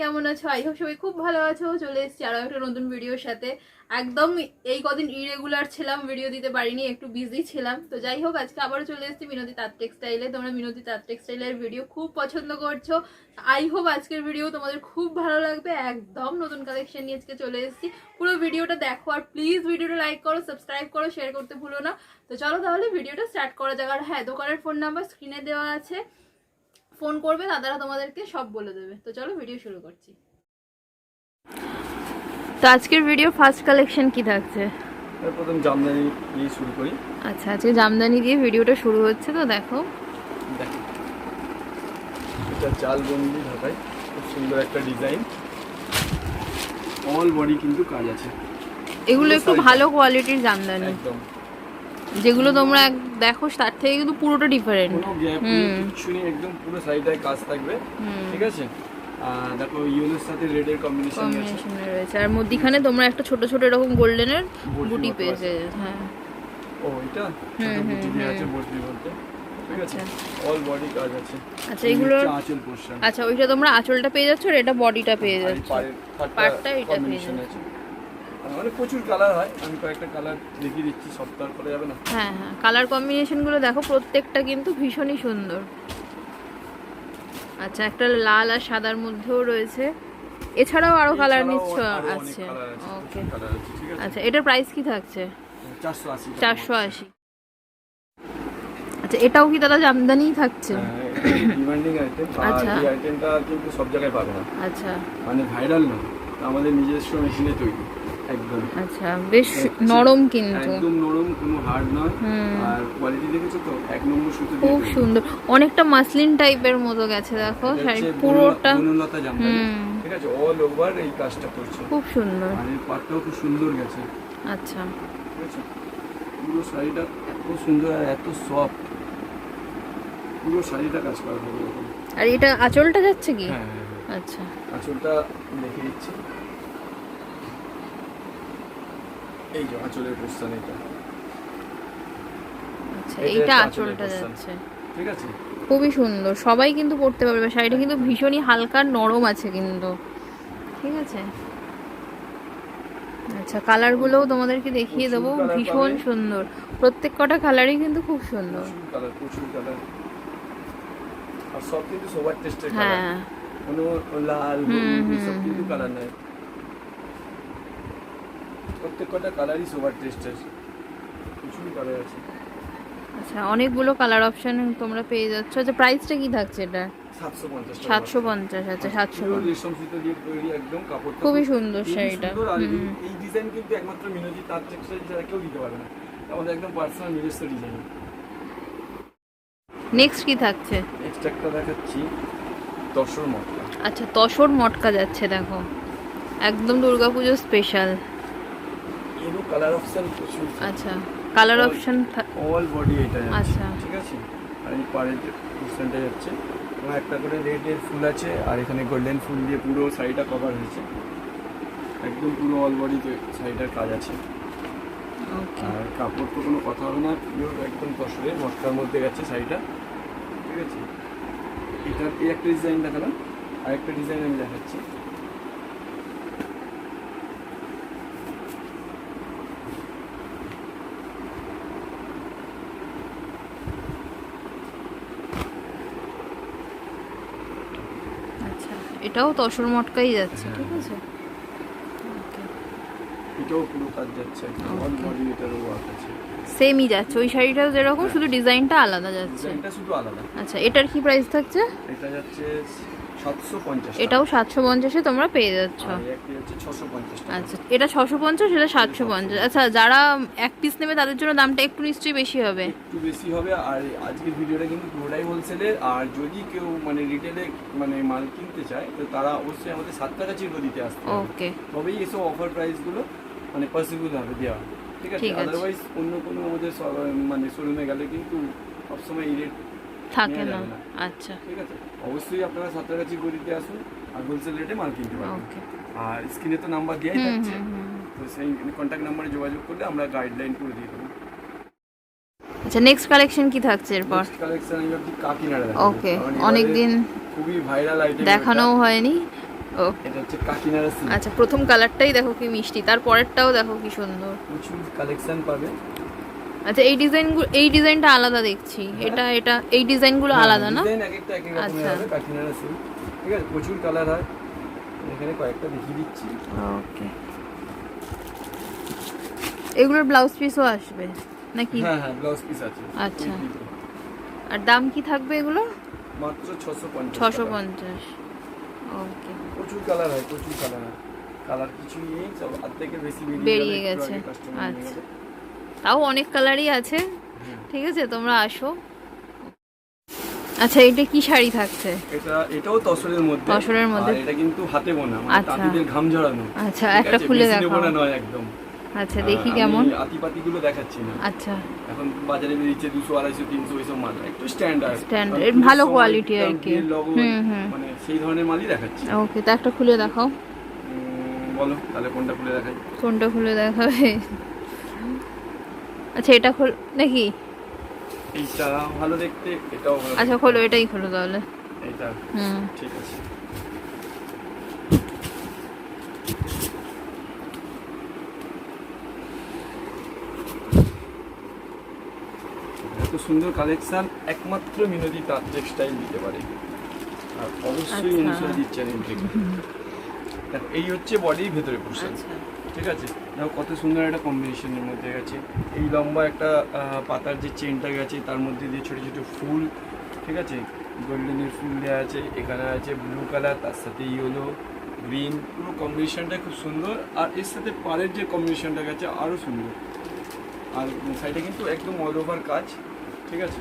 কেমন আছো? I hope সবাই খুব ভালো আছো। চলে এসেছি আরও একটা নতুন ভিডিওর সাথে। একদম এই কদিন ইরেগুলার ছিলাম ভিডিও দিতে পারিনি, একটু বিজি ছিলাম। তো যাই হোক, আজকে আবারও চলে এসেছি মিনতি তাঁত টেক্সটাইলে তোমরা মিনতি তাঁত টেক্সটাইলের ভিডিও খুব পছন্দ করছ। আই হোপ আজকের ভিডিও তোমাদের খুব ভালো লাগবে। একদম নতুন কালেকশন নিয়ে আজকে চলে এসেছি। পুরো ভিডিওটা দেখো আর প্লিজ ভিডিওটা লাইক করো সাবস্ক্রাইব করো শেয়ার করতে ভুলো না। তো চলো তাহলে ভিডিওটা স্টার্ট করা যাক। আর হ্যাঁ দোকানের ফোন নাম্বার স্ক্রিনে দেওয়া আছে। ফোন করবে দাদারা তোমাদেরকে সব বলে দেবে। তো চলো ভিডিও শুরু করছি। তো আজকের ভিডিও ফার্স্ট কালেকশন কি থাকছে? প্রথম জামদানি দিয়ে শুরু করি। আচ্ছা আজকে জামদানি দিয়ে ভিডিওটা শুরু হচ্ছে তো দেখো। এটা চাল বন্দি ঢাকায় খুব সুন্দর একটা ডিজাইন অল বডি কিন্তু কাজ আছে। এগুলো একটু ভালো কোয়ালিটির জামদানি। একদম। যেগুলো তোমরা দেখো তার থেকে কিন্তু পুরোটা ডিফারেন্ট নেই একদম পুরো সাইডটায় কাজ থাকবে ঠিক আছে? দেখো ইয়েলোর সাথে রেডের কম্বিনেশন রয়েছে। আর মধ্যিখানে তোমরা একটা ছোট ছোট এরকম গোল্ডেনের বুটি বুটি পেয়েছে হ্যাঁ। ও এটা? ছোট বুটি দিয়ে আছে বসবি বলতে। আচ্ছা। এগুলো পোর্শন আচ্ছা ওইটা তোমরা আঁচলটা পেয়ে যাচ্ছ আর এটা বডিটা পেয়ে যাচ্ছ। পার্টটা এটা পেয়ে আছে। মানে প্রচুর কালার হয়। আমি কয়েকটা কালার দেখিয়ে দিচ্ছি সপ্তাহ করে যাবে না? হ্যাঁ হ্যাঁ। কালার কম্বিনেশনগুলো দেখো প্রত্যেকটা কিন্তু ভীষণই সুন্দর। আচ্ছা একটা লাল আর সাদার মধ্যেও রয়েছে। এছাড়াও আরও কালার নিচ্ছ? আছে ওকে? আচ্ছা এটার প্রাইস কি থাকছে? চারশো আশি আচ্ছা এটাও কি দাদা জামদানিই থাকছে? হ্যাঁ, আচ্ছা। এই কিন্তু সব জায়গায় পাবে না। আচ্ছা। মানে ভাইরাল না আমাদের নিজস্ব মেশিনে তৈরি। একদম। আচ্ছা বেশ নরম কিন্তু। একদম নরম কোনো হার্ড নয়। আর কোয়ালিটি দেখেছ তো? এক নম্বর সুতো দিয়ে খুব সুন্দর। অনেকটা মাসলিন টাইপের মতো গেছে দেখো। শাড়ি পুরোটা বনলতা- বনলতা জামদানি ঠিক আছে অল ওভার এই কাজটা করছে। খুব সুন্দর। আর এর পাটটাও খুব সুন্দর গেছে। আচ্ছা। পুরো শাড়িটা এত সুন্দর আর এত সফট পুরো শাড়িটা কাজ করা হবে আর এটা আঁচলটা যাচ্ছে কি? হ্যাঁ হ্যাঁ হ্যাঁ। আচ্ছা। আঁচলটা দেখে দিচ্ছি। এই যে আঁচলের পোস্টান এটা আচ্ছা এইটা আঁচলটা যাচ্ছে। ঠিক আছে? খুবই সুন্দর সবাই কিন্তু পরতে পারবে শাড়িটা কিন্তু ভীষণই হালকা নরম আছে কিন্তু। ঠিক আছে? আচ্ছা কালারগুলোও তোমাদেরকে দেখিয়ে দেবো ভীষণ সুন্দর। প্রত্যেক কটা কালারই কিন্তু খুব সুন্দর। আর সব কিন্তু সবার টেস্টের কালার হ্যাঁ। কোনো লাল সব কিন্তু কালার নাই। প্রত্যেক কটা কালারই টেস্টের প্রচুর কালার আছে। আচ্ছা অনেকগুলো কালার অপশন তোমরা পেয়ে যাচ্ছ। আচ্ছা প্রাইসটা কি থাকছে এটা? সাতশো পঞ্চাশ আচ্ছা সাতশো। রেশম সুতো দিয়ে তৈরি একদম খুবই সুন্দর শাড়িটা। এই- ডিজাইন কিন্তু একমাত্র মিনজি তার টেক্সটাইল ছাড়া কেউ দিতে পারবে না। আমাদের একদম পার্সোনাল নিজস্ব ডিজাইন নেক্সট কি থাকছে? নেক্সট একটা দেখাচ্ছি দশর মটকা। আচ্ছা তসর মটকা যাচ্ছে দেখো। একদম দুর্গাপুজো স্পেশাল এরও কালার অপশন প্রচুর আচ্ছা কালার অপশন অল বডি এটা আচ্ছা। ঠিক আছে? আর এই পাড়ের পোর্শনটা যাচ্ছে। এবং একটা করে রেডের ফুল আছে আর এখানে গোল্ডেন ফুল দিয়ে পুরো শাড়িটা কভার হয়েছে। একদম পুরো অল বডিতে শাড়িটার কাজ আছে। আর কাপড় তো কোনো কথা হবে না পিওর একদম কসরে মশলার মধ্যে গেছে শাড়িটা ঠিক আছে? এটার এই একটা ডিজাইন দেখালাম। আর একটা ডিজাইন আমি দেখাচ্ছি আচ্ছা এটাও তসর মটকাই যাচ্ছে ঠিক আছে? ওকে এটাও পুরো কাজ যাচ্ছে অল বডি এটারও ওয়ার্ক আছে। সেমই যাচ্ছে ওই শাড়িটাও যেরকম শুধু ডিজাইনটা আলাদা যাচ্ছে। ডিজাইনটা শুধু আলাদা। আচ্ছা এটার কি প্রাইস থাকছে? এটা যাচ্ছে এটাও সাতশো পঞ্চাশে তোমরা পেয়ে যাচ্ছ। আচ্ছা এটা ছশো পঞ্চাশ এটা সাতশো পঞ্চাশ। আচ্ছা যারা এক পিস নেবে তাদের জন্য দামটা একটু নিশ্চয়ই বেশি হবে। একটু বেশি হবে আর আজকের ভিডিওটা কিন্তু পুরোটাই হোলসেলের আর যদি কেউ মানে রিটেলে মানে মাল কিনতে চায় তো তারা অবশ্যই আমাদের সাত টাকা চিরো দিতে আসতে ওকে তবেই এসব অফার প্রাইসগুলো মানে পসিবল হবে দেওয়া ঠিক আছে? ঠিক আছে। আদারওয়াইজ অন্য কোনো আমাদের মানে শোরুমে গেলে কিন্তু সবসময় এই রেট থাকে না। আচ্ছা। ঠিক আছে। অবশ্যই আপনারা সাত টাকা চিরো দিতে আসুন আর হোলসেল রেটে মাল কিনতে পারবেন। ওকে আর স্ক্রিনে তো নাম্বার দেওয়াই থাকছে। তো সেই কন্ট্যাক্ট নাম্বারে যোগাযোগ করলে আমরা গাইডলাইন করে দিয়ে দেবো। আচ্ছা নেক্সট কালেকশন কি থাকছে এরপর? নেক্সট কালেকশন আমি ভাবছি কাকিনাড়া। ওকে অনেক দিন খুবই ভাইরাল আইটেম দেখানোও হয়নি। ও এটা হচ্ছে কাকিনাড়া আচ্ছা প্রথম কালারটাই দেখো কি মিষ্টি তার পরেরটাও দেখো কি সুন্দর। প্রচুর কালেকশন পাবে। আচ্ছা এই ডিজাইনগুলো এই ডিজাইনটা আলাদা দেখছি। এটা এটা এই ডিজাইনগুলো আলাদা না? আচ্ছা। ঠিক আছে প্রচুর কালার হয়। এখানে কয়েকটা দেখিয়ে দিচ্ছি। ওকে। এগুলোর ব্লাউজ পিসও আসবে নাকি? হ্যাঁ হ্যাঁ ব্লাউজ পিস আছে। আচ্ছা। আর দাম কি থাকবে এগুলো? মাত্র ছশো পঞ্চাশ ছশো টাকা। পঞ্চাশ। ওকে। প্রচুর কালার হয় প্রচুর কালার হয়। কালার কিছুই নেই সব অর্ধেকের বেশি বেরিয়ে গেছে। আচ্ছা। তাও অনেক কালারই আছে। ঠিক আছে তোমরা আসো। আচ্ছা এটা কি শাড়ি থাকছে? এটা এটাও তসরের মধ্যে। তসরের মধ্যে? এটা কিন্তু হাতে বোনা মানে আচ্ছা। তাঁতিদের ঘাম ঝরানো। আচ্ছা একটা খুলে দেখাও বোনা নয় একদম। আচ্ছা দেখি কেমন। আতিপাতি গুলো দেখাচ্ছি না। আচ্ছা। এখন বাজারে বেরিয়েছে দুশো আড়াইশো তিনশো এইসব মাল। একটু স্ট্যান্ডার্ড Standard, ভালো quality আর কি। হুম, হুম। মানে সেই ধরনের মালই দেখাচ্ছি। ওকে তা একটা খুলে দেখাও। বলো তাহলে কোনটা খুলে দেখাই? কোনটা খুলে দেখাবে? আচ্ছা এটা খোল নাকি এইটা ভালো দেখতে এটাও ভালো আচ্ছা খোলো এটাই খোলো তাহলে। এইটা হুম। ঠিক আছে। এত সুন্দর কালেকশন একমাত্র মিনতি তাঁত টেক্সটাইল দিতে পারে। আর অবশ্যই আচ্ছা। অনুসারে দিচ্ছে এই হচ্ছে বডির ভেতরে পোর্শন ঠিক আছে? দেখো কত সুন্দর একটা কম্বিনেশনের মধ্যে গেছে। এই লম্বা একটা পাতার যে চেনটা গেছে, তার মধ্যে দিয়ে ছোটো ছোটো ফুল, ঠিক আছে? গোল্ডেনের ফুল দেওয়া আছে এখানে আছে ব্লু কালার তার সাথে ইয়েলো গ্রিন পুরো কম্বিনেশনটা খুব সুন্দর। আর এর সাথে পাড়ের যে কম্বিনেশনটা গেছে আরও সুন্দর। আর সাইডে কিন্তু একদম অল ওভার কাজ, ঠিক আছে?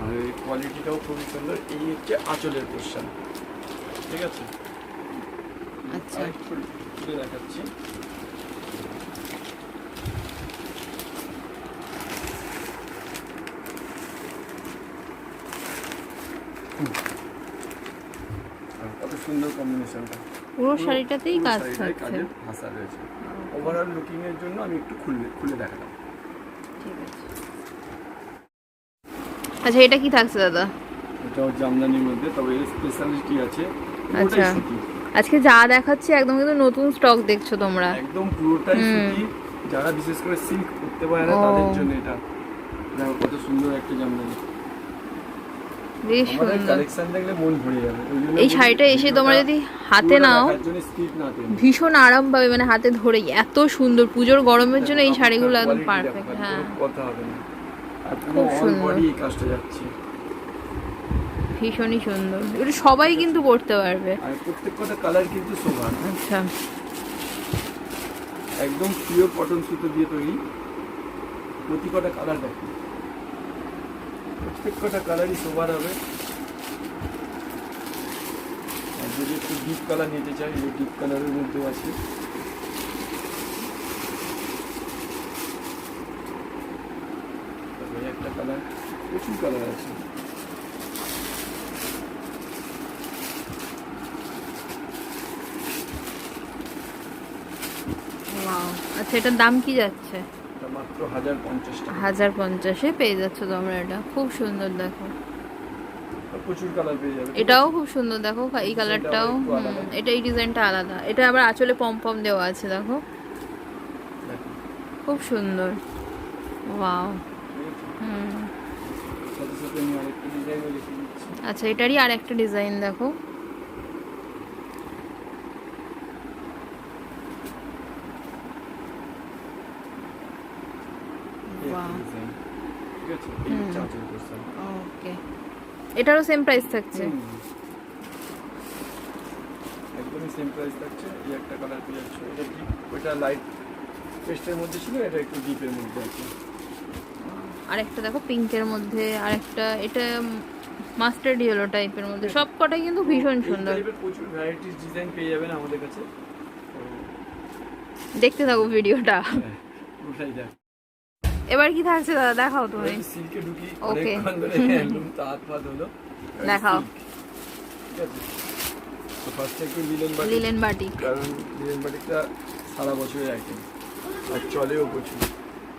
আর এই কোয়ালিটিটাও খুবই সুন্দর। এই হচ্ছে আঁচলের পোর্শন ঠিক আছে? আচ্ছা। খুলে দেখাচ্ছি। কত সুন্দর কম্বিনেশনটা পুরো শাড়িটাতেই কাজ থাকছে কাজের ভাষা রয়েছে। ওভারঅল লুকিং এর জন্য আমি একটু খুলে খুলে দেখালাম। ঠিক আছে। আচ্ছা এটা কি থাকছে দাদা? এটাও জামদানির মধ্যে তবে এর স্পেশালিটি আছে। আচ্ছা। আজকে যা দেখাচ্ছি একদম কিন্তু নতুন স্টক দেখছ তোমরা। একদম পুরোটাই সুতি। যারা বিশেষ করে সিল্ক করতে পারে না তাদের জন্য এটা। দেখো কত সুন্দর একটা জামদানি। বেশ সুন্দর। কালেকশন দেখলে মন ভরে যাবে। এই শাড়িটা এসে তোমরা যদি হাতে নাও। ভীষণ আরাম পাবে মানে হাতে ধরে এত সুন্দর। পুজোর গরমের জন্য এই শাড়িগুলো একদম পারফেক্ট হ্যাঁ। কথা হবে না। আর খুব সুন্দর। কাজটা যাচ্ছে। ভীষণই সুন্দর। এটা সবাই কিন্তু করতে পারবে। আর প্রত্যেক কটা কালার কিন্তু সমান আচ্ছা। একদম পিওর কটন সুতো দিয়ে তৈরি। প্রতি কটা কালার দেখো। প্রত্যেক কটা কালারই সবার হবে। যদি একটু ডিপ কালার নিতে চাই এই ডিপ কালারের মধ্যেও আছে। একটা কালার প্রচুর কালার আছে। আচ্ছা এটার দাম কি যাচ্ছে? হাজার পঞ্চাশ পেয়ে যাচ্ছ তোমরা এটা। খুব সুন্দর দেখো। প্রচুর কালার পেয়ে যাবে। এটাও খুব সুন্দর দেখো এই কালারটাও এটা এই ডিজাইনটা আলাদা। এটা আবার আঁচলে পম পম দেওয়া আছে দেখো। খুব সুন্দর। ওয়াও। হুম। আচ্ছা এটারই আর একটা ডিজাইন দেখো এই একটা Wow. ডিজাইন ঠিক আছে এই হচ্ছে হুম। আঁচল পোর্শন ওকে। এটারও সেম প্রাইস থাকছে। একদমই সেম প্রাইস থাকছে। এই একটা কালার পেয়ে যাচ্ছে। এটা ডিপ ওইটা লাইট পেস্টের মধ্যে ছিল এটা একটু ডিপের মধ্যে আছে। আর একটা দেখো পিঙ্কের মধ্যে আর একটা এটা মাস্টার্ড ইয়েলো টাইপের মধ্যে। সব কটাই কিন্তু ভীষণ সুন্দর। প্রচুর ভ্যারাইটিস ডিজাইন পেয়ে যাবেন আমাদের কাছে। দেখতে থাকো ভিডিওটা। হ্যাঁ, পুরোটাই দেখ। এবার কি থাকছে দাদা? দেখাও তুমি। হলো দেখাও। silk, ঠিক আছে? তো ফার্স্টে একটু লিলেন বাটি লিলেন বাটি কারণ লিলেন বাটিকটা সারা বছরের আইটেম আর চলেও প্রচুর।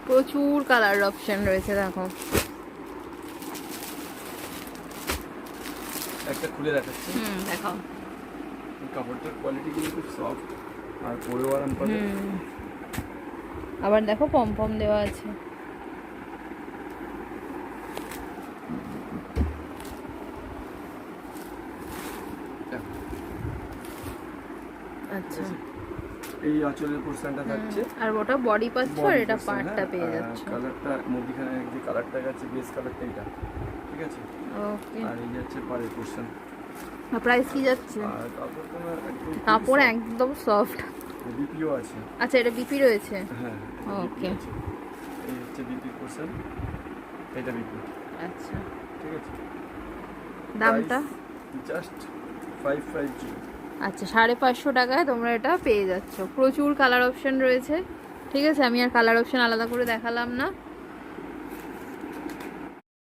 প্রচুর কালার অপশন রয়েছে দেখো। একটা খুলে দেখাচ্ছি। হুম দেখাও। কাপড়টার কোয়ালিটি কিন্তু খুব সফট আর পরেও আরাম পাবে আবার দেখো পম পম দেওয়া আছে। আচ্ছা। এই আঁচলের পোর্শনটা থাকছে। আর ওটা বডি পাচ্ছ আর এটা পার্টটা পেয়ে যাচ্ছ। কালারটা মধ্যখানে যে কালারটা গেছে বেস কালারটা এটা ঠিক আছে? ওকে আর এই যাচ্ছে পাড়ের পোর্শন আর প্রাইস কি যাচ্ছে? আর কাপড় তোমার একদম কাপড় একদম সফট বিপিও আছে। আচ্ছা এটা বিপি রয়েছে? হ্যাঁ ওকে। আছে। এই হচ্ছে বিপি পোর্শন এটা বিপি আচ্ছা। ঠিক আছে? দামটা? জাস্ট ফাইভ ফাইভ জিরো আচ্ছা সাড়ে পাঁচশো টাকায় তোমরা এটা পেয়ে যাচ্ছ। প্রচুর কালার অপশান রয়েছে। ঠিক আছে? আমি আর কালার অপশান আলাদা করে দেখালাম না।